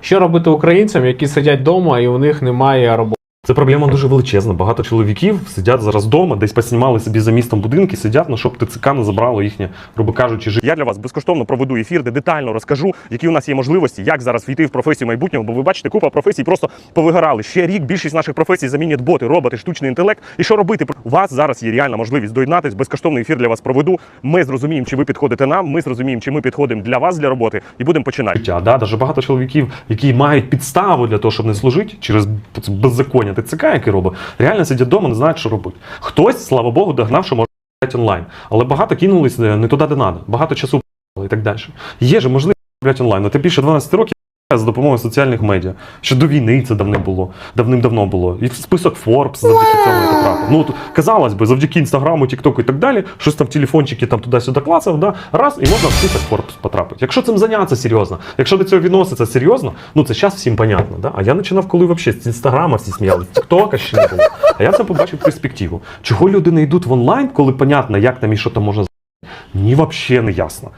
Що робити українцям, які сидять вдома і у них немає роботи? Це проблема дуже величезна. Багато чоловіків сидять зараз вдома, десь поснімали собі за містом будинки, сидять, ну щоб ТЦК не забрало їхнє, грубо кажучи, життя. Я для вас безкоштовно проведу ефір, де детально розкажу, які у нас є можливості, як зараз війти в професію майбутнього. Бо ви бачите, купа професій просто повигорали. Ще рік більшість наших професій замінять боти, роботи, штучний інтелект. І що робити? У вас зараз є реальна можливість доєднатись. Безкоштовний ефір для вас проведу. Ми зрозуміємо, чи ви підходите нам. Ми зрозуміємо, чи ми підходимо для вас для роботи, і будемо починати. Да, даже багато чоловіків, які мають підставу для того, щоб не служити через беззаконня ТЦК, який робить, реально сидять вдома, не знають, що робити. Хтось, слава Богу, догнав, що може онлайн, але багато кинулись е, не туди, де треба, багато часу і так далі. Є же можливість онлайн. А ти більше 12 років за допомогою соціальних медіа. Ще до війни це давним було, давним-давно було. І список Forbes завдяки цьому я. Ну, от, казалось би, завдяки інстаграму, тіктоку і так далі, щось там телефончики там туди-сюди клацав, да, раз, і можна в список Forbes потрапити. Якщо цим зайнятися серйозно, якщо до цього відноситься серйозно, ну це зараз всім понятно. Да? А я починав, коли взагалі з інстаграма всі сміялися, тіктока ще не було. А я це побачив перспективу. Чого люди не йдуть в онлайн, коли понятно, як там і що там можна Мені взагалі не ясно.